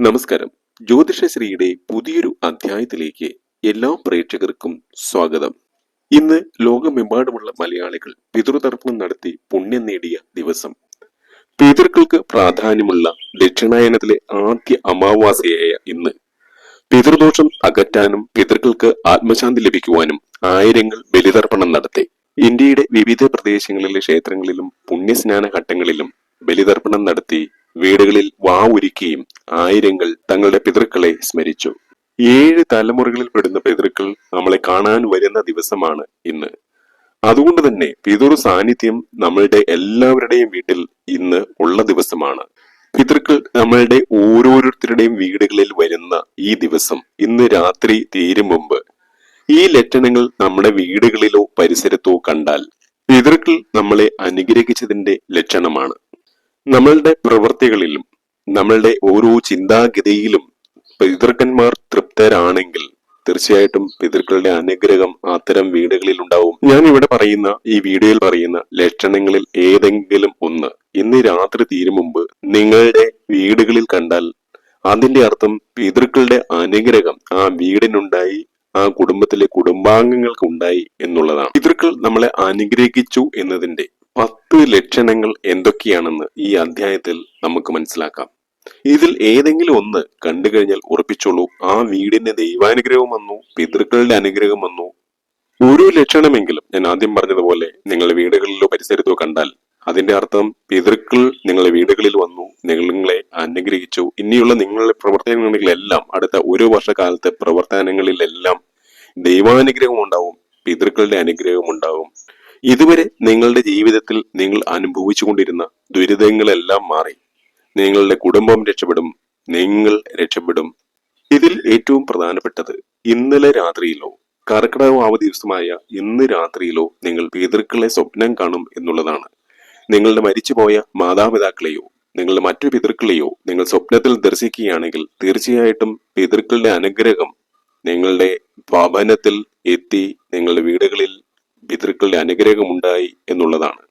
നമസ്കാരം. ജ്യോതിഷശ്രീയുടെ പുതിയൊരു അധ്യായത്തിലേക്ക് എല്ലാ പ്രേക്ഷകർക്കും സ്വാഗതം. ഇന്ന് ലോകമെമ്പാടുമുള്ള മലയാളികൾ പിതൃതർപ്പണം നടത്തി പുണ്യം നേടിയ ദിവസം. പിതൃക്കൾക്ക് പ്രാധാന്യമുള്ള ദക്ഷിണായനത്തിലെ ആദ്യ അമാവാസിയായ ഇന്ന്. പിതൃദോഷം അകറ്റാനും പിതൃക്കൾക്ക് ആത്മശാന്തി ലഭിക്കുവാനും ആയിരങ്ങൾ ബലിതർപ്പണം നടത്തി. ഇന്ത്യയുടെ വിവിധ പ്രദേശങ്ങളിലെ ക്ഷേത്രങ്ങളിലും പുണ്യസ്നാന ഘട്ടങ്ങളിലും ബലിതർപ്പണം നടത്തി വീടുകളിൽ വാവൊരുക്കിയും ആയിരങ്ങൾ തങ്ങളുടെ പിതൃക്കളെ സ്മരിച്ചു. ഏഴ് തലമുറകളിൽ പെടുന്ന പിതൃക്കൾ നമ്മളെ കാണാൻ വരുന്ന ദിവസമാണ് ഇന്ന്. അതുകൊണ്ട് തന്നെ പിതൃ സാന്നിധ്യം നമ്മളുടെ എല്ലാവരുടെയും വീട്ടിൽ ഇന്ന് ഉള്ള ദിവസമാണ്. പിതൃക്കൾ നമ്മളുടെ ഓരോരുത്തരുടെയും വീടുകളിൽ വരുന്ന ഈ ദിവസം ഇന്ന് രാത്രി തീരും മുമ്പ്. ഈ ലക്ഷണങ്ങൾ നമ്മുടെ വീടുകളിലോ പരിസരത്തോ കണ്ടാൽ പിതൃക്കൾ നമ്മളെ അനുഗ്രഹിച്ചതിന്റെ ലക്ഷണമാണ്. നമ്മളുടെ പ്രവൃത്തികളിലും നമ്മളുടെ ഓരോ ചിന്താഗതിയിലും പിതൃക്കന്മാർ തൃപ്തരാണെങ്കിൽ തീർച്ചയായിട്ടും പിതൃക്കളുടെ അനുഗ്രഹം അത്തരം വീടുകളിൽ ഉണ്ടാവും. ഞാൻ ഇവിടെ പറയുന്ന ഈ വീഡിയോയിൽ പറയുന്ന ലക്ഷണങ്ങളിൽ ഏതെങ്കിലും ഒന്ന് ഇന്ന് രാത്രി തീരും മുമ്പ് നിങ്ങളുടെ വീടുകളിൽ കണ്ടാൽ അതിന്റെ അർത്ഥം പിതൃക്കളുടെ അനുഗ്രഹം ആ വീടിനുണ്ടായി ആ കുടുംബത്തിലെ കുടുംബാംഗങ്ങൾക്ക് ഉണ്ടായി എന്നുള്ളതാണ്. പിതൃക്കൾ നമ്മളെ അനുഗ്രഹിച്ചു എന്നതിന്റെ പത്ത് ലക്ഷണങ്ങൾ എന്തൊക്കെയാണെന്ന് ഈ അധ്യായത്തിൽ നമുക്ക് മനസ്സിലാക്കാം. ഇതിൽ ഏതെങ്കിലും ഒന്ന് കണ്ടു കഴിഞ്ഞാൽ ഉറപ്പിച്ചോളൂ ആ വീടിന്റെ ദൈവാനുഗ്രഹം വന്നു പിതൃക്കളുടെ അനുഗ്രഹം വന്നു. ഒരു ലക്ഷണമെങ്കിലും ഞാൻ ആദ്യം പറഞ്ഞതുപോലെ നിങ്ങൾ വീടുകളിലോ പരിസരത്തോ കണ്ടാൽ അതിന്റെ അർത്ഥം പിതൃക്കൾ നിങ്ങളെ വീടുകളിൽ വന്നു നിങ്ങളെ അനുഗ്രഹിച്ചു. ഇനിയുള്ള നിങ്ങളുടെ പ്രവർത്തനങ്ങളിലെല്ലാം അടുത്ത ഒരു വർഷക്കാലത്തെ പ്രവർത്തനങ്ങളിലെല്ലാം ദൈവാനുഗ്രഹം ഉണ്ടാവും പിതൃക്കളുടെ അനുഗ്രഹം ഉണ്ടാവും. ഇതുവരെ നിങ്ങളുടെ ജീവിതത്തിൽ നിങ്ങൾ അനുഭവിച്ചുകൊണ്ടിരുന്ന ദുരിതങ്ങളെല്ലാം മാറി. നിങ്ങളുടെ കുടുംബം രക്ഷപ്പെടും. നിങ്ങൾ രക്ഷപ്പെടും. ഇതിൽ ഏറ്റവും പ്രധാനപ്പെട്ടത് ഇന്നലെ രാത്രിയിലോ കർക്കിടക അവധി ദിവസമായ ഇന്ന് രാത്രിയിലോ നിങ്ങൾ പിതൃക്കളെ സ്വപ്നം കാണും എന്നുള്ളതാണ്. നിങ്ങളുടെ മരിച്ചുപോയ മാതാപിതാക്കളെയോ നിങ്ങളുടെ മറ്റു പിതൃക്കളെയോ നിങ്ങൾ സ്വപ്നത്തിൽ ദർശിക്കുകയാണെങ്കിൽ തീർച്ചയായിട്ടും പിതൃക്കളുടെ അനുഗ്രഹം നിങ്ങളുടെ ഭവനത്തിൽ എത്തി നിങ്ങളുടെ വീടുകളിൽ പിതൃക്കളുടെ അനുഗ്രഹമുണ്ടായി എന്നുള്ളതാണ്.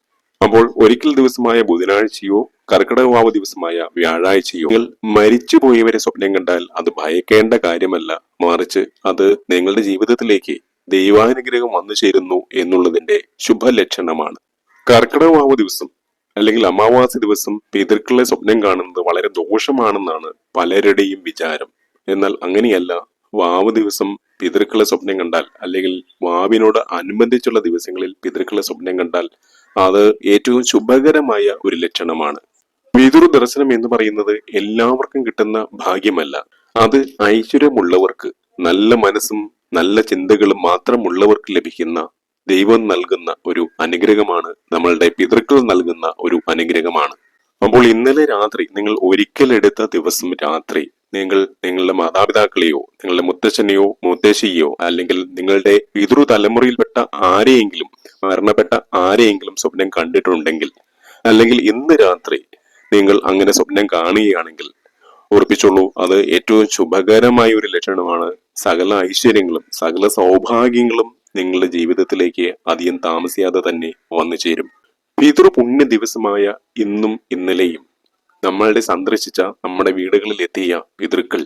അപ്പോൾ ഒരിക്കൽ ദിവസമായ ബുധനാഴ്ചയോ കർക്കിടകവാവ് ദിവസമായ വ്യാഴാഴ്ചയോ നിങ്ങൾ മരിച്ചുപോയവരെ സ്വപ്നം കണ്ടാൽ അത് ഭയക്കേണ്ട കാര്യമല്ല. മറിച്ച് അത് നിങ്ങളുടെ ജീവിതത്തിലേക്ക് ദൈവാനുഗ്രഹം വന്നു ചേരുന്നു എന്നുള്ളതിന്റെ ശുഭലക്ഷണമാണ്. കർക്കിടകവാവ് ദിവസം അല്ലെങ്കിൽ അമാവാസി ദിവസം പിതൃക്കളെ സ്വപ്നം കാണുന്നത് വളരെ ദോഷമാണെന്നാണ് പലരുടെയും വിചാരം. എന്നാൽ അങ്ങനെയല്ല. വാവ് ദിവസം പിതൃക്കളെ സ്വപ്നം കണ്ടാൽ അല്ലെങ്കിൽ വാവിനോട് അനുബന്ധിച്ചുള്ള ദിവസങ്ങളിൽ പിതൃക്കളെ സ്വപ്നം കണ്ടാൽ അത് ഏറ്റവും ശുഭകരമായ ഒരു ലക്ഷണമാണ്. പിതൃ ദർശനം എന്ന് പറയുന്നത് എല്ലാവർക്കും കിട്ടുന്ന ഭാഗ്യമല്ല. അത് ഐശ്വര്യമുള്ളവർക്ക് നല്ല മനസ്സും നല്ല ചിന്തകളും മാത്രമുള്ളവർക്ക് ലഭിക്കുന്ന ദൈവം നൽകുന്ന ഒരു അനുഗ്രഹമാണ് നമ്മളുടെ പിതൃക്കൾ നൽകുന്ന ഒരു അനുഗ്രഹമാണ്. അപ്പോൾ ഇന്നലെ രാത്രി നിങ്ങൾ ഒരിക്കലെടുത്ത ദിവസം രാത്രി നിങ്ങൾ നിങ്ങളുടെ മാതാപിതാക്കളെയോ നിങ്ങളുടെ മുത്തച്ഛനെയോ മുത്തശ്ശിയോ അല്ലെങ്കിൽ നിങ്ങളുടെ പിതൃ തലമുറയിൽപ്പെട്ട ആരെയെങ്കിലും മരണപ്പെട്ട ആരെയെങ്കിലും സ്വപ്നം കണ്ടിട്ടുണ്ടെങ്കിൽ അല്ലെങ്കിൽ ഇന്ന് രാത്രി നിങ്ങൾ അങ്ങനെ സ്വപ്നം കാണുകയാണെങ്കിൽ ഉറപ്പിച്ചോളൂ അത് ഏറ്റവും ശുഭകരമായ ഒരു ലക്ഷണമാണ്. സകല ഐശ്വര്യങ്ങളും സകല സൗഭാഗ്യങ്ങളും നിങ്ങളുടെ ജീവിതത്തിലേക്ക് അധികം താമസിയാതെ തന്നെ വന്നു ചേരും പിതൃപുണ്യ ദിവസമായ ഇന്നും ഇന്നലെയും നമ്മളുടെ സന്ദർശിച്ച നമ്മുടെ വീടുകളിൽ എത്തിയ പിതൃക്കൾ.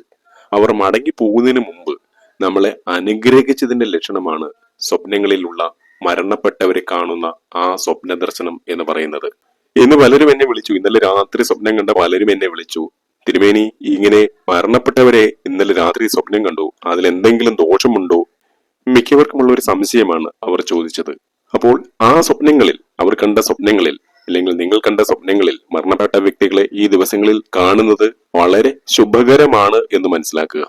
അവർ മടങ്ങി പോകുന്നതിന് മുമ്പ് നമ്മളെ അനുഗ്രഹിച്ചതിന്റെ ലക്ഷണമാണ് സ്വപ്നങ്ങളിലുള്ള മരണപ്പെട്ടവരെ കാണുന്ന ആ സ്വപ്ന ദർശനം എന്ന് പറയുന്നത്. ഇന്ന് പലരും എന്നെ വിളിച്ചു. ഇന്നലെ രാത്രി സ്വപ്നം കണ്ട പലരും എന്നെ വിളിച്ചു. തിരുമേനി ഇങ്ങനെ മരണപ്പെട്ടവരെ ഇന്നലെ രാത്രി സ്വപ്നം കണ്ടു. അതിൽ എന്തെങ്കിലും ദോഷമുണ്ടോ? മിക്കവർക്കുമുള്ള ഒരു സംശയമാണ് അവർ ചോദിച്ചത്. അപ്പോൾ ആ സ്വപ്നങ്ങളിൽ അവർ കണ്ട സ്വപ്നങ്ങളിൽ അല്ലെങ്കിൽ നിങ്ങൾ കണ്ട സ്വപ്നങ്ങളിൽ മരണപ്പെട്ട വ്യക്തികളെ ഈ ദിവസങ്ങളിൽ കാണുന്നത് വളരെ ശുഭകരമാണ് എന്ന് മനസ്സിലാക്കുക.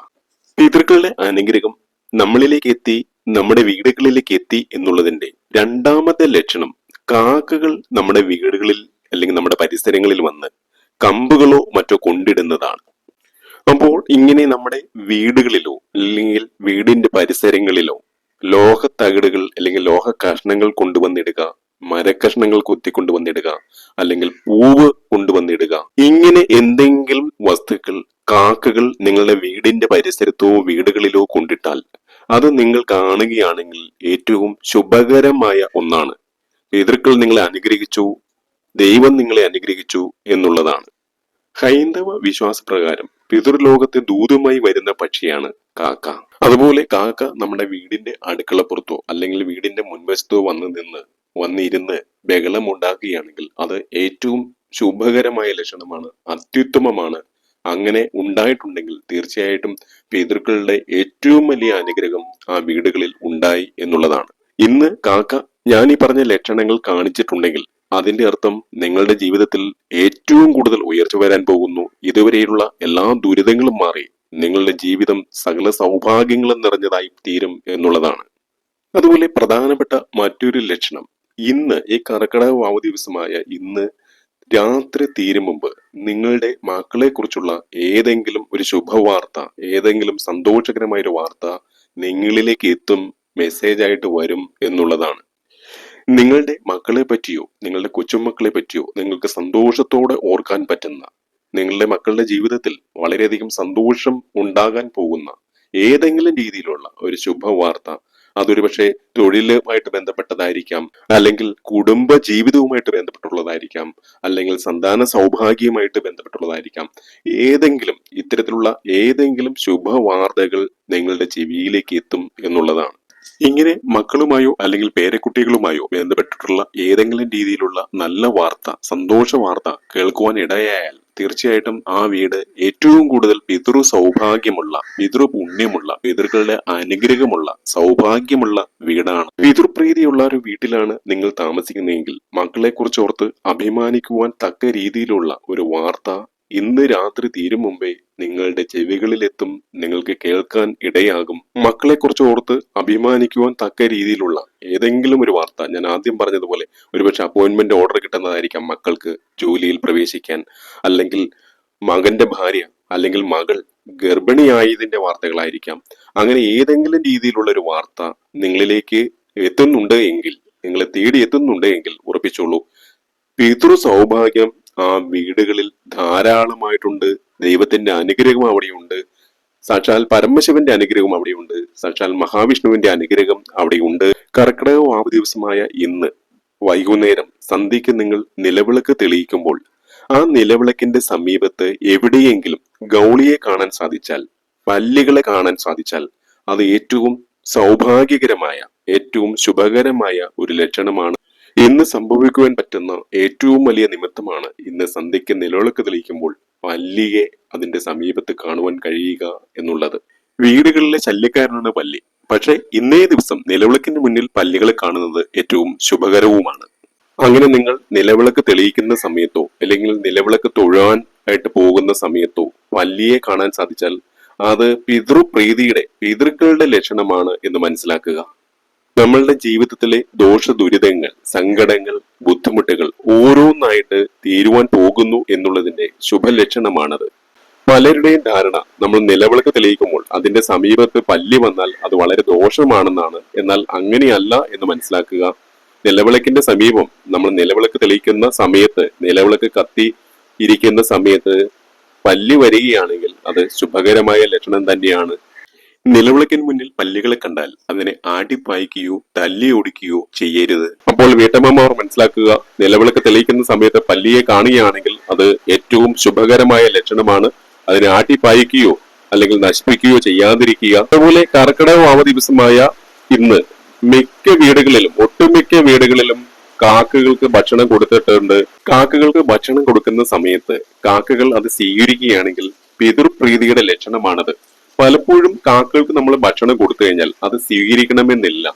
പിതൃക്കളുടെ അനുഗ്രഹം നമ്മളിലേക്ക് എത്തി നമ്മുടെ വീടുകളിലേക്ക് എത്തി എന്നുള്ളതിന്റെ രണ്ടാമത്തെ ലക്ഷണം കാക്കകൾ നമ്മുടെ വീടുകളിൽ അല്ലെങ്കിൽ നമ്മുടെ പരിസരങ്ങളിൽ വന്ന് കമ്പുകളോ മറ്റോ കൊണ്ടിടുന്നതാണ്. അപ്പോൾ ഇങ്ങനെ നമ്മുടെ വീടുകളിലോ അല്ലെങ്കിൽ വീടിന്റെ പരിസരങ്ങളിലോ ലോഹ തകിടുകൾ അല്ലെങ്കിൽ ലോഹ കഷ്ണങ്ങൾ കൊണ്ടുവന്നിടുക മരക്കഷ്ണങ്ങൾ കൊത്തിക്കൊണ്ടുവന്നിടുക അല്ലെങ്കിൽ പൂവ് കൊണ്ടുവന്നിടുക. ഇങ്ങനെ എന്തെങ്കിലും വസ്തുക്കൾ കാക്കകൾ നിങ്ങളുടെ വീടിന്റെ പരിസരത്തോ വീടുകളിലോ കൊണ്ടിട്ടാൽ അത് നിങ്ങൾ കാണുകയാണെങ്കിൽ ഏറ്റവും ശുഭകരമായ ഒന്നാണ്. പിതൃക്കൾ നിങ്ങളെ അനുഗ്രഹിച്ചു ദൈവം നിങ്ങളെ അനുഗ്രഹിച്ചു എന്നുള്ളതാണ്. ഹൈന്ദവ വിശ്വാസപ്രകാരം പിതൃലോകത്തെ ദൂതുമായി വരുന്ന പക്ഷിയാണ് കാക്ക. അതുപോലെ കാക്ക നമ്മുടെ വീടിന്റെ അടുക്കളപ്പുറത്തോ അല്ലെങ്കിൽ വീടിന്റെ മുൻവശത്തോ വന്ന് നിന്ന് വന്നിരുന്ന് ബഹളം ഉണ്ടാക്കുകയാണെങ്കിൽ അത് ഏറ്റവും ശുഭകരമായ ലക്ഷണമാണ് അത്യുത്തമമാണ്. അങ്ങനെ ഉണ്ടായിട്ടുണ്ടെങ്കിൽ തീർച്ചയായിട്ടും പിതൃക്കളുടെ ഏറ്റവും വലിയ അനുഗ്രഹം ആ വീടുകളിൽ ഉണ്ടായി എന്നുള്ളതാണ്. ഇന്ന് കാക്ക ഞാൻ ഈ പറഞ്ഞ ലക്ഷണങ്ങൾ കാണിച്ചിട്ടുണ്ടെങ്കിൽ അതിന്റെ അർത്ഥം നിങ്ങളുടെ ജീവിതത്തിൽ ഏറ്റവും കൂടുതൽ ഉയർച്ച വരാൻ പോകുന്നു. ഇതുവരെയുള്ള എല്ലാ ദുരിതങ്ങളും മാറി നിങ്ങളുടെ ജീവിതം സകല സൗഭാഗ്യങ്ങളും നിറഞ്ഞതായി തീരും എന്നുള്ളതാണ്. അതുപോലെ പ്രധാനപ്പെട്ട മറ്റൊരു ലക്ഷണം ഇന്ന് ഈ കർക്കിടക വാവ് ദിവസമായ ഇന്ന് രാത്രി തീരും മുമ്പ് നിങ്ങളുടെ മക്കളെ കുറിച്ചുള്ള ഏതെങ്കിലും ഒരു ശുഭവാർത്ത ഏതെങ്കിലും സന്തോഷകരമായ ഒരു വാർത്ത നിങ്ങളിലേക്ക് എത്തും മെസ്സേജ് ആയിട്ട് വരും എന്നുള്ളതാണ്. നിങ്ങളുടെ മക്കളെ പറ്റിയോ നിങ്ങളുടെ കൊച്ചുമക്കളെ പറ്റിയോ നിങ്ങൾക്ക് സന്തോഷത്തോടെ ഓർക്കാൻ പറ്റുന്ന നിങ്ങളുടെ മക്കളുടെ ജീവിതത്തിൽ വളരെയധികം സന്തോഷം ഉണ്ടാകാൻ പോകുന്ന ഏതെങ്കിലും രീതിയിലുള്ള ഒരു ശുഭവാർത്ത അതൊരു പക്ഷേ തൊഴിലുമായിട്ട് ബന്ധപ്പെട്ടതായിരിക്കാം. അല്ലെങ്കിൽ കുടുംബ ജീവിതവുമായിട്ട് ബന്ധപ്പെട്ടുള്ളതായിരിക്കാം. അല്ലെങ്കിൽ സന്താന സൗഭാഗ്യവുമായിട്ട് ബന്ധപ്പെട്ടുള്ളതായിരിക്കാം. ഏതെങ്കിലും ഇത്തരത്തിലുള്ള ഏതെങ്കിലും ശുഭവാർത്തകൾ നിങ്ങളുടെ ചെവിയിലേക്ക് എത്തും എന്നുള്ളതാണ്. ഇങ്ങനെ മക്കളുമായോ അല്ലെങ്കിൽ പേരക്കുട്ടികളുമായോ ബന്ധപ്പെട്ടിട്ടുള്ള ഏതെങ്കിലും രീതിയിലുള്ള നല്ല വാർത്ത സന്തോഷ വാർത്ത കേൾക്കുവാൻ ഇടയായാൽ തീർച്ചയായിട്ടും ആ വീട് ഏറ്റവും കൂടുതൽ പിതൃ സൗഭാഗ്യമുള്ള പിതൃ പുണ്യമുള്ള പിതൃക്കളുടെ അനുഗ്രഹമുള്ള സൗഭാഗ്യമുള്ള വീടാണ്. പിതൃപ്രീതിയുള്ള ഒരു വീട്ടിലാണ് നിങ്ങൾ താമസിക്കുന്നതെങ്കിൽ മക്കളെ കുറിച്ചോർത്ത് അഭിമാനിക്കുവാൻ തക്ക രീതിയിലുള്ള ഒരു വാർത്ത ഇന്ന് രാത്രി തീരും മുമ്പേ നിങ്ങളുടെ ചെവികളിലെത്തും നിങ്ങൾക്ക് കേൾക്കാൻ ഇടയാകും. മക്കളെ കുറിച്ച് ഓർത്ത് അഭിമാനിക്കുവാൻ തക്ക രീതിയിലുള്ള ഏതെങ്കിലും ഒരു വാർത്ത ഞാൻ ആദ്യം പറഞ്ഞതുപോലെ ഒരുപക്ഷെ അപ്പോയിന്റ്മെന്റ് ഓർഡർ കിട്ടുന്നതായിരിക്കാം മക്കൾക്ക് ജോലിയിൽ പ്രവേശിക്കാൻ. അല്ലെങ്കിൽ മകന്റെ ഭാര്യ അല്ലെങ്കിൽ മകൾ ഗർഭിണിയായതിന്റെ വാർത്തകളായിരിക്കാം. അങ്ങനെ ഏതെങ്കിലും രീതിയിലുള്ള ഒരു വാർത്ത നിങ്ങളിലേക്ക് എത്തുന്നുണ്ട് എങ്കിൽ നിങ്ങളെ തേടി എത്തുന്നുണ്ട് എങ്കിൽ ഉറപ്പിച്ചോളൂ. പിതൃ സൗഭാഗ്യം ആ വീടുകളിൽ ധാരാളമായിട്ടുണ്ട്. ദൈവത്തിന്റെ അനുഗ്രഹം അവിടെയുണ്ട്. സാക്ഷാൽ പരമശിവന്റെ അനുഗ്രഹം അവിടെയുണ്ട്. സാക്ഷാൽ മഹാവിഷ്ണുവിന്റെ അനുഗ്രഹം അവിടെയുണ്ട്. കർക്കിടക ആ ദിവസമായ ഇന്ന് വൈകുന്നേരം സന്ധ്യയ്ക്ക് നിങ്ങൾ നിലവിളക്ക് തെളിയിക്കുമ്പോൾ ആ നിലവിളക്കിന്റെ സമീപത്ത് എവിടെയെങ്കിലും ഗൗളിയെ കാണാൻ സാധിച്ചാൽ പല്ലികളെ കാണാൻ സാധിച്ചാൽ അത് ഏറ്റവും സൗഭാഗ്യകരമായ ഏറ്റവും ശുഭകരമായ ഒരു ലക്ഷണമാണ്. ഇന്ന് സംഭവിക്കുവാൻ പറ്റുന്ന ഏറ്റവും വലിയ നിമിത്തമാണ് ഇന്ന് സന്ധ്യയ്ക്ക് നിലവിളക്ക് തെളിയിക്കുമ്പോൾ പല്ലിയെ അതിന്റെ സമീപത്ത് കാണുവാൻ കഴിയുക എന്നുള്ളത്. വീടുകളിലെ ശല്യക്കാരനാണ് പല്ലി. പക്ഷേ ഇന്നേ ദിവസം നിലവിളക്കിന് മുന്നിൽ പല്ലികളെ കാണുന്നത് ഏറ്റവും ശുഭകരവുമാണ്. അങ്ങനെ നിങ്ങൾ നിലവിളക്ക് തെളിയിക്കുന്ന സമയത്തോ അല്ലെങ്കിൽ നിലവിളക്ക് തൊഴാൻ ആയിട്ട് പോകുന്ന സമയത്തോ പല്ലിയെ കാണാൻ സാധിച്ചാൽ അത് പിതൃപ്രീതിയുടെ പിതൃക്കളുടെ ലക്ഷണമാണ് എന്ന് മനസ്സിലാക്കുക. നമ്മളുടെ ജീവിതത്തിലെ ദോഷ ദുരിതങ്ങൾ സങ്കടങ്ങൾ ബുദ്ധിമുട്ടുകൾ ഓരോന്നായിട്ട് തീരുവാൻ പോകുന്നു എന്നുള്ളതിന്റെ ശുഭലക്ഷണമാണത്. പലരുടെയും ധാരണ നമ്മൾ നിലവിളക്ക് തെളിയിക്കുമ്പോൾ അതിന്റെ സമീപത്ത് പല്ലി വന്നാൽ അത് വളരെ ദോഷമാണെന്നാണ്. എന്നാൽ അങ്ങനെയല്ല എന്ന് മനസ്സിലാക്കുക. നിലവിളക്കിന്റെ സമീപം നമ്മൾ നിലവിളക്ക് തെളിയിക്കുന്ന സമയത്ത് നിലവിളക്ക് കത്തി ഇരിക്കുന്ന സമയത്ത് പല്ലി വരികയാണെങ്കിൽ അത് ശുഭകരമായ ലക്ഷണം തന്നെയാണ്. നിലവിളക്കിന് മുന്നിൽ പല്ലികളെ കണ്ടാൽ അതിനെ ആടിപ്പായിക്കുകയോ തല്ലി ഓടിക്കുകയോ ചെയ്യരുത്. അപ്പോൾ വീട്ടമ്മമാർ മനസ്സിലാക്കുക നിലവിളക്ക് തെളിയിക്കുന്ന സമയത്ത് പല്ലിയെ കാണുകയാണെങ്കിൽ അത് ഏറ്റവും ശുഭകരമായ ലക്ഷണമാണ്. അതിനെ ആട്ടിപ്പായിക്കുകയോ അല്ലെങ്കിൽ നശിപ്പിക്കുകയോ ചെയ്യാതിരിക്കുക. അതുപോലെ കർക്കിടക വാവ ദിവസമായ ഇന്ന് മിക്ക വീടുകളിലും ഒട്ടുമിക്ക വീടുകളിലും കാക്കകൾക്ക് ഭക്ഷണം കൊടുത്തിട്ടുണ്ട്. കാക്കകൾക്ക് ഭക്ഷണം കൊടുക്കുന്ന സമയത്ത് കാക്കകൾ അത് സ്വീകരിക്കുകയാണെങ്കിൽ പിതൃപ്രീതിയുടെ ലക്ഷണമാണത്. പലപ്പോഴും കാക്കകൾക്ക് നമ്മൾ ഭക്ഷണം കൊടുത്തു കഴിഞ്ഞാൽ അത് സ്വീകരിക്കണമെന്നില്ല.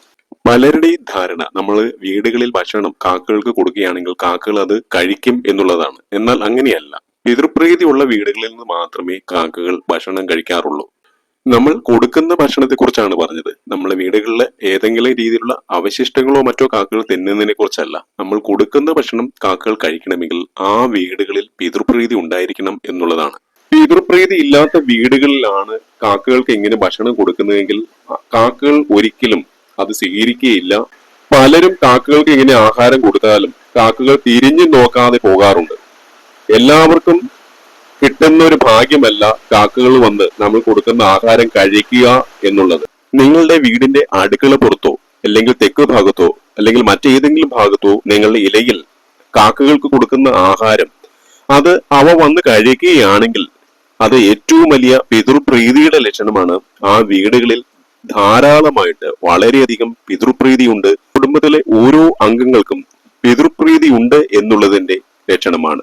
പലരുടെയും ധാരണ നമ്മൾ വീടുകളിൽ ഭക്ഷണം കാക്കകൾക്ക് കൊടുക്കുകയാണെങ്കിൽ കാക്കകൾ അത് കഴിക്കും എന്നുള്ളതാണ്. എന്നാൽ അങ്ങനെയല്ല. പിതൃപ്രീതിയുള്ള വീടുകളിൽ നിന്ന് മാത്രമേ കാക്കകൾ ഭക്ഷണം കഴിക്കാറുള്ളൂ. നമ്മൾ കൊടുക്കുന്ന ഭക്ഷണത്തെ കുറിച്ചാണ് പറഞ്ഞത്. നമ്മളെ വീടുകളിൽ ഏതെങ്കിലും രീതിയിലുള്ള അവശിഷ്ടങ്ങളോ മറ്റോ കാക്കകൾ തിന്നുന്നതിനെ കുറിച്ചല്ല. നമ്മൾ കൊടുക്കുന്ന ഭക്ഷണം കാക്കകൾ കഴിക്കണമെങ്കിൽ ആ വീടുകളിൽ പിതൃപ്രീതി ഉണ്ടായിരിക്കണം എന്നുള്ളതാണ്. പിതൃപ്രീതി ഇല്ലാത്ത വീടുകളിലാണ് കാക്കകൾക്ക് എങ്ങനെ ഭക്ഷണം കൊടുക്കുന്നതെങ്കിൽ കാക്കകൾ ഒരിക്കലും അത് സ്വീകരിക്കുകയില്ല. പലരും കാക്കകൾക്ക് എങ്ങനെ ആഹാരം കൊടുത്താലും കാക്കകൾ തിരിഞ്ഞു നോക്കാതെ പോകാറുണ്ട്. എല്ലാവർക്കും കിട്ടുന്ന ഒരു ഭാഗ്യമല്ല കാക്കകൾ വന്ന് നമ്മൾ കൊടുക്കുന്ന ആഹാരം കഴിക്കുക എന്നുള്ളത്. നിങ്ങളുടെ വീടിന്റെ അടുക്കള പുറത്തോ അല്ലെങ്കിൽ തെക്ക് ഭാഗത്തോ അല്ലെങ്കിൽ മറ്റേതെങ്കിലും ഭാഗത്തോ നിങ്ങളുടെ ഇലയിൽ കാക്കകൾക്ക് കൊടുക്കുന്ന ആഹാരം അത് അവ വന്ന് കഴിക്കുകയാണെങ്കിൽ അത് ഏറ്റവും വലിയ പിതൃപ്രീതിയുടെ ലക്ഷണമാണ്. ആ വീടുകളിൽ ധാരാളമായിട്ട് വളരെയധികം പിതൃപ്രീതി ഉണ്ട് കുടുംബത്തിലെ ഓരോ അംഗങ്ങൾക്കും പിതൃപ്രീതി ഉണ്ട് എന്നുള്ളതിന്റെ ലക്ഷണമാണ്.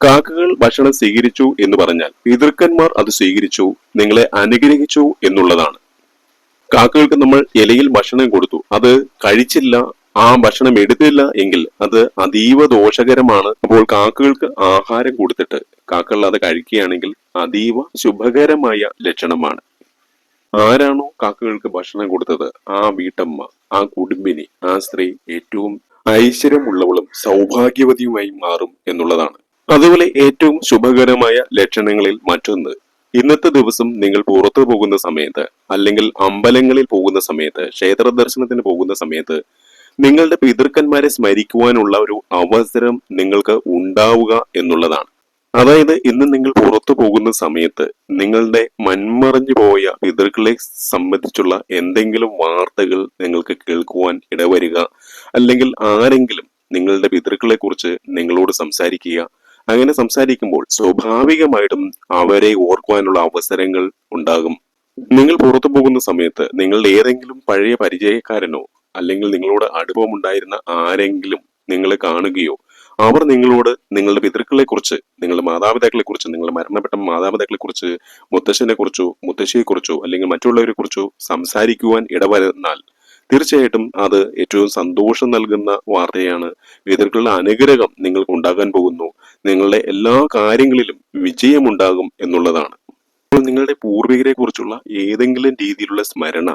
കാക്കകൾ ഭക്ഷണം സ്വീകരിച്ചു എന്ന് പറഞ്ഞാൽ പിതൃക്കന്മാർ അത് സ്വീകരിച്ചു നിങ്ങളെ അനുഗ്രഹിച്ചു എന്നുള്ളതാണ്. കാക്കകൾക്ക് നമ്മൾ ഇലയിൽ ഭക്ഷണം കൊടുത്തു. അത് കഴിച്ചില്ല ആ ഭക്ഷണം എടുത്തില്ല എങ്കിൽ അത് അതീവ ദോഷകരമാണ്. അപ്പോൾ കാക്കകൾക്ക് ആഹാരം കൊടുത്തിട്ട് കാക്കകൾ അത് കഴിക്കുകയാണെങ്കിൽ അതീവ ശുഭകരമായ ലക്ഷണമാണ്. ആരാണോ കാക്കകൾക്ക് ഭക്ഷണം കൊടുത്തത്? ആ വീട്ടമ്മ ആ കുടുംബിനി ആ സ്ത്രീ ഏറ്റവും ഐശ്വര്യമുള്ളവളും സൗഭാഗ്യവതിയുമായി മാറും എന്നുള്ളതാണ്. അതുപോലെ ഏറ്റവും ശുഭകരമായ ലക്ഷണങ്ങളിൽ മറ്റൊന്ന്. ഇന്നത്തെ ദിവസം നിങ്ങൾ പുറത്തു പോകുന്ന സമയത്ത് അല്ലെങ്കിൽ അമ്പലങ്ങളിൽ പോകുന്ന സമയത്ത് ക്ഷേത്ര ദർശനത്തിന് പോകുന്ന സമയത്ത് നിങ്ങളുടെ പിതൃക്കന്മാരെ സ്മരിക്കുവാനുള്ള ഒരു അവസരം നിങ്ങൾക്ക് ഉണ്ടാവുക എന്നുള്ളതാണ്. അതായത് ഇന്ന് നിങ്ങൾ പുറത്തു പോകുന്ന സമയത്ത് നിങ്ങളുടെ മൺമറഞ്ഞു പോയ പിതൃക്കളെ സംബന്ധിച്ചുള്ള എന്തെങ്കിലും വാർത്തകൾ നിങ്ങൾക്ക് കേൾക്കുവാൻ ഇടവരിക. അല്ലെങ്കിൽ ആരെങ്കിലും നിങ്ങളുടെ പിതൃക്കളെ കുറിച്ച് നിങ്ങളോട് സംസാരിക്കുക. അങ്ങനെ സംസാരിക്കുമ്പോൾ സ്വാഭാവികമായിട്ടും അവരെ ഓർക്കുവാനുള്ള അവസരങ്ങൾ ഉണ്ടാകും. നിങ്ങൾ പുറത്തു പോകുന്ന സമയത്ത് നിങ്ങളുടെ ഏതെങ്കിലും പഴയ പരിചയക്കാരനോ അല്ലെങ്കിൽ നിങ്ങളോട് അടുപ്പമുണ്ടായിരുന്ന ആരെങ്കിലും നിങ്ങളെ കാണുകയോ അവർ നിങ്ങളോട് നിങ്ങളുടെ പിതൃക്കളെ കുറിച്ച് നിങ്ങളുടെ മാതാപിതാക്കളെ കുറിച്ച് നിങ്ങളുടെ മരണപ്പെട്ട മാതാപിതാക്കളെ കുറിച്ച് മുത്തശ്ശനെ കുറിച്ചോ മുത്തശ്ശിയെ കുറിച്ചോ അല്ലെങ്കിൽ മറ്റുള്ളവരെ കുറിച്ചോ സംസാരിക്കുവാൻ ഇടവരുന്നാൽ തീർച്ചയായിട്ടും അത് ഏറ്റവും സന്തോഷം നൽകുന്ന വാർത്തയാണ്. പിതൃക്കളുടെ അനുഗ്രഹം നിങ്ങൾക്ക് ഉണ്ടാകാൻ പോകുന്നു. നിങ്ങളുടെ എല്ലാ കാര്യങ്ങളിലും വിജയമുണ്ടാകും എന്നുള്ളതാണ്. നിങ്ങളുടെ പൂർവികരെ കുറിച്ചുള്ള ഏതെങ്കിലും രീതിയിലുള്ള സ്മരണ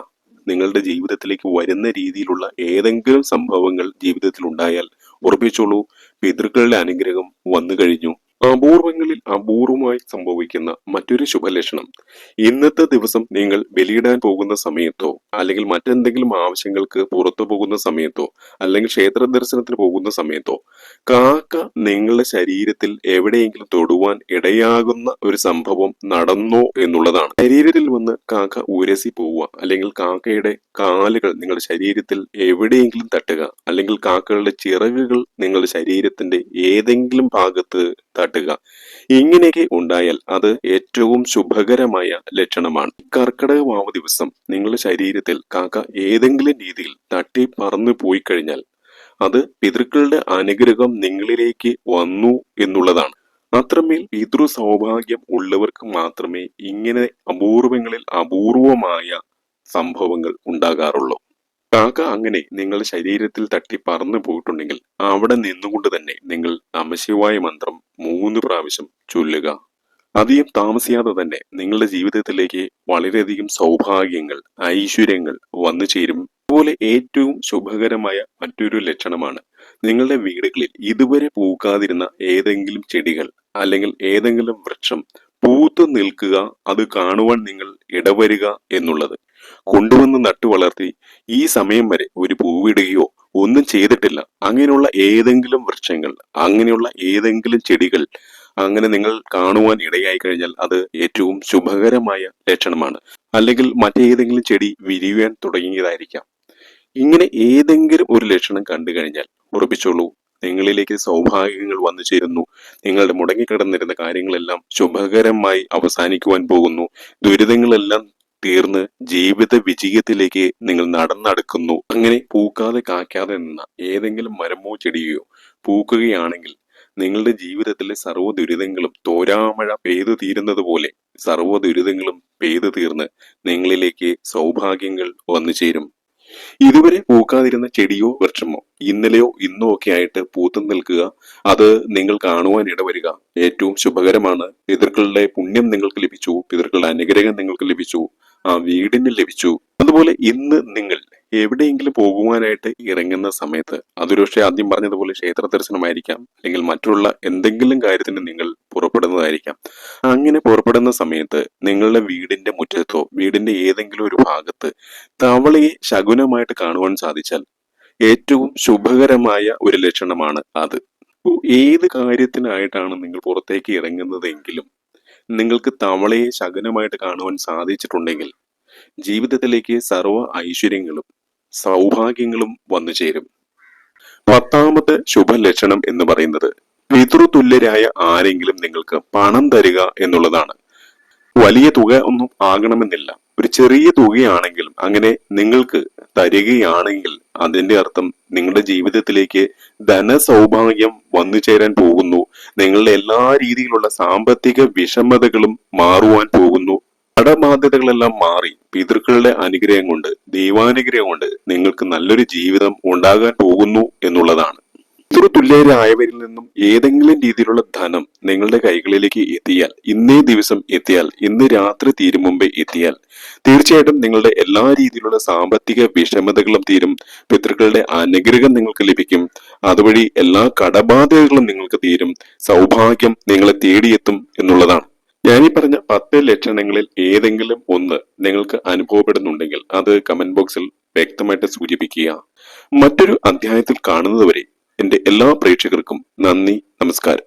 നിങ്ങളുടെ ജീവിതത്തിലേക്ക് വരുന്ന രീതിയിലുള്ള ഏതെങ്കിലും സംഭവങ്ങൾ ജീവിതത്തിൽ ഉണ്ടായാൽ ഉറപ്പിച്ചോളൂ. പിതൃക്കളുടെ അനുഗ്രഹം വന്നു കഴിഞ്ഞു. അപൂർവങ്ങളിൽ അപൂർവമായി സംഭവിക്കുന്ന മറ്റൊരു ശുഭലക്ഷണം. ഇന്നത്തെ ദിവസം നിങ്ങൾ ബലിയിടാൻ പോകുന്ന സമയത്തോ അല്ലെങ്കിൽ മറ്റെന്തെങ്കിലും ആവശ്യങ്ങൾക്ക് പുറത്തു പോകുന്ന സമയത്തോ അല്ലെങ്കിൽ ക്ഷേത്ര ദർശനത്തിന് പോകുന്ന സമയത്തോ കാക്ക നിങ്ങളുടെ ശരീരത്തിൽ എവിടെയെങ്കിലും തൊടുവാൻ ഇടയാകുന്ന ഒരു സംഭവം നടന്നോ എന്നുള്ളതാണ്. ശരീരത്തിൽ വന്ന് കാക്ക ഉരസി പോവുക അല്ലെങ്കിൽ കാക്കയുടെ കാലുകൾ നിങ്ങളുടെ ശരീരത്തിൽ എവിടെയെങ്കിലും തട്ടുക അല്ലെങ്കിൽ കാക്കകളുടെ ചിറകുകൾ നിങ്ങളുടെ ശരീരത്തിന്റെ ഏതെങ്കിലും ഭാഗത്ത് ഇങ്ങനെയൊക്കെ ഉണ്ടായാൽ അത് ഏറ്റവും ശുഭകരമായ ലക്ഷണമാണ്. കർക്കിടക വാവ് ദിവസം നിങ്ങളുടെ ശരീരത്തിൽ കാക്ക ഏതെങ്കിലും രീതിയിൽ തട്ടി പറന്നു പോയി കഴിഞ്ഞാൽ അത് പിതൃക്കളുടെ അനുഗ്രഹം നിങ്ങളിലേക്ക് വന്നു എന്നുള്ളതാണ്. അത്രമേൽ പിതൃ സൗഭാഗ്യം ഉള്ളവർക്ക് മാത്രമേ ഇങ്ങനെ അപൂർവങ്ങളിൽ അപൂർവമായ സംഭവങ്ങൾ ഉണ്ടാകാറുള്ളൂ. കാക്ക അങ്ങനെ നിങ്ങളുടെ ശരീരത്തിൽ തട്ടി പറന്നു പോയിട്ടുണ്ടെങ്കിൽ അവിടെ നിന്നുകൊണ്ട് തന്നെ നിങ്ങൾ നമശിവായ മന്ത്രം മൂന്ന് പ്രാവശ്യം ചൊല്ലുക. അധികം താമസിയാതെ തന്നെ നിങ്ങളുടെ ജീവിതത്തിലേക്ക് വളരെയധികം സൗഭാഗ്യങ്ങൾ ഐശ്വര്യങ്ങൾ വന്നു ചേരും. അതുപോലെ ഏറ്റവും ശുഭകരമായ മറ്റൊരു ലക്ഷണമാണ് നിങ്ങളുടെ വീടുകളിൽ ഇതുവരെ പൂക്കാതിരുന്ന ഏതെങ്കിലും ചെടികൾ അല്ലെങ്കിൽ ഏതെങ്കിലും വൃക്ഷം പൂത്തു നിൽക്കുക അത് കാണുവാൻ നിങ്ങൾ ഇടവരുക എന്നുള്ളത്. കൊണ്ടുവന്ന് നട്ടു വളർത്തി ഈ സമയം വരെ ഒരു പൂവിടുകയോ ഒന്നും ചെയ്തിട്ടില്ല. അങ്ങനെയുള്ള ഏതെങ്കിലും വൃക്ഷങ്ങൾ അങ്ങനെയുള്ള ഏതെങ്കിലും ചെടികൾ അങ്ങനെ നിങ്ങൾ കാണുവാൻ ഇടയായി കഴിഞ്ഞാൽ അത് ഏറ്റവും ശുഭകരമായ ലക്ഷണമാണ്. അല്ലെങ്കിൽ മറ്റേതെങ്കിലും ചെടി വിരിയാൻ തുടങ്ങിയതായിരിക്കാം. ഇങ്ങനെ ഏതെങ്കിലും ഒരു ലക്ഷണം കണ്ടു കഴിഞ്ഞാൽ ഉറപ്പിച്ചോളൂ നിങ്ങളിലേക്ക് സൗഭാഗ്യങ്ങൾ വന്നു ചേരുന്നു. നിങ്ങളുടെ മുടങ്ങിക്കിടന്നിരുന്ന കാര്യങ്ങളെല്ലാം ശുഭകരമായി അവസാനിക്കുവാൻ പോകുന്നു. ദുരിതങ്ങളെല്ലാം തീർന്ന് ജീവിത വിജയത്തിലേക്ക് നിങ്ങൾ നടന്നടക്കുന്നു. അങ്ങനെ പൂക്കാതെ കാക്കാതെ നിന്ന ഏതെങ്കിലും മരമോ ചെടിയോ പൂക്കുകയാണെങ്കിൽ നിങ്ങളുടെ ജീവിതത്തിലെ സർവ ദുരിതങ്ങളും തോരാമഴ പെയ്തു തീരുന്നത് പോലെ സർവ ദുരിതങ്ങളും പെയ്തു തീർന്ന് നിങ്ങളിലേക്ക് സൗഭാഗ്യങ്ങൾ വന്നു ചേരും. ഇതുവരെ പൂക്കാതിരുന്ന ചെടിയോ വൃക്ഷമോ ഇന്നലെയോ ഇന്നോ ഒക്കെ ആയിട്ട് പൂത്തു നിൽക്കുക അത് നിങ്ങൾ കാണുവാൻ ഇടവരിക. ഏറ്റവും ശുഭകരമാണ് പിതൃക്കളുടെ പുണ്യം നിങ്ങൾക്ക് ലഭിച്ചു പിതൃക്കളുടെ അനുഗ്രഹം നിങ്ങൾക്ക് ലഭിച്ചു ആ വീടിന് ലഭിച്ചു. അതുപോലെ ഇന്ന് നിങ്ങൾ എവിടെയെങ്കിലും പോകുവാനായിട്ട് ഇറങ്ങുന്ന സമയത്ത് അതൊരുപക്ഷെ ആദ്യം പറഞ്ഞതുപോലെ ക്ഷേത്ര ദർശനമായിരിക്കാം അല്ലെങ്കിൽ മറ്റുള്ള എന്തെങ്കിലും കാര്യത്തിന് നിങ്ങൾ പുറപ്പെടുന്നതായിരിക്കാം. അങ്ങനെ പുറപ്പെടുന്ന സമയത്ത് നിങ്ങളുടെ വീടിന്റെ മുറ്റത്തോ വീടിന്റെ ഏതെങ്കിലും ഒരു ഭാഗത്ത് തവളയെ ശകുനമായിട്ട് കാണുവാൻ സാധിച്ചാൽ ഏറ്റവും ശുഭകരമായ ഒരു ലക്ഷണമാണ് അത്. ഏത് കാര്യത്തിനായിട്ടാണ് നിങ്ങൾ പുറത്തേക്ക് ഇറങ്ങുന്നതെങ്കിലും നിങ്ങൾക്ക് തവളയെ ശകുനമായിട്ട് കാണുവാൻ സാധിച്ചിട്ടുണ്ടെങ്കിൽ ജീവിതത്തിലേക്ക് സർവ ഐശ്വര്യങ്ങളും സൗഭാഗ്യങ്ങളും വന്നു ചേരും. പത്താമത്തെ ശുഭലക്ഷണം എന്ന് പറയുന്നത് പിതൃതുല്യരായ ആരെങ്കിലും നിങ്ങൾക്ക് പണം തരിക എന്നുള്ളതാണ്. വലിയ തുക ഒന്നും ആകണമെന്നില്ല. ഒരു ചെറിയ തുകയാണെങ്കിലും അങ്ങനെ നിങ്ങൾക്ക് തരികയാണെങ്കിൽ അതിന്റെ അർത്ഥം നിങ്ങളുടെ ജീവിതത്തിലേക്ക് ധനസൗഭാഗ്യം വന്നു ചേരാൻ പോകുന്നു. നിങ്ങളുടെ എല്ലാ രീതിയിലുള്ള സാമ്പത്തിക വിഷമതകളും മാറുവാൻ പോകുന്നു. കടബാധ്യതകളെല്ലാം മാറി പിതൃക്കളുടെ അനുഗ്രഹം കൊണ്ട് ദൈവാനുഗ്രഹം കൊണ്ട് നിങ്ങൾക്ക് നല്ലൊരു ജീവിതം ഉണ്ടാകാൻ പോകുന്നു എന്നുള്ളതാണ്. തുല്യരായവരിൽ നിന്നും ഏതെങ്കിലും രീതിയിലുള്ള ധനം നിങ്ങളുടെ കൈകളിലേക്ക് എത്തിയാൽ ഇന്നേ ദിവസം എത്തിയാൽ ഇന്ന് രാത്രി തീരും മുമ്പേ എത്തിയാൽ തീർച്ചയായിട്ടും നിങ്ങളുടെ എല്ലാ രീതിയിലുള്ള സാമ്പത്തിക വിഷമതകളും തീരും പിതൃക്കളുടെ അനുഗ്രഹം നിങ്ങൾക്ക് ലഭിക്കും. അതുവഴി എല്ലാ കടബാധ്യതകളും നിങ്ങൾക്ക് തീരും സൗഭാഗ്യം നിങ്ങളെ തേടിയെത്തും എന്നുള്ളതാണ്. ഞാനീ പറഞ്ഞ പത്ത് ലക്ഷണങ്ങളിൽ ഏതെങ്കിലും ഒന്ന് നിങ്ങൾക്ക് അനുഭവപ്പെടുന്നുണ്ടെങ്കിൽ അത് കമന്റ് ബോക്സിൽ വ്യക്തമായിട്ട് സൂചിപ്പിക്കുക. മറ്റൊരു അധ്യായത്തിൽ കാണുന്നതുവരെ എന്റെ എല്ലാ പ്രേക്ഷകർക്കും നന്ദി നമസ്കാരം.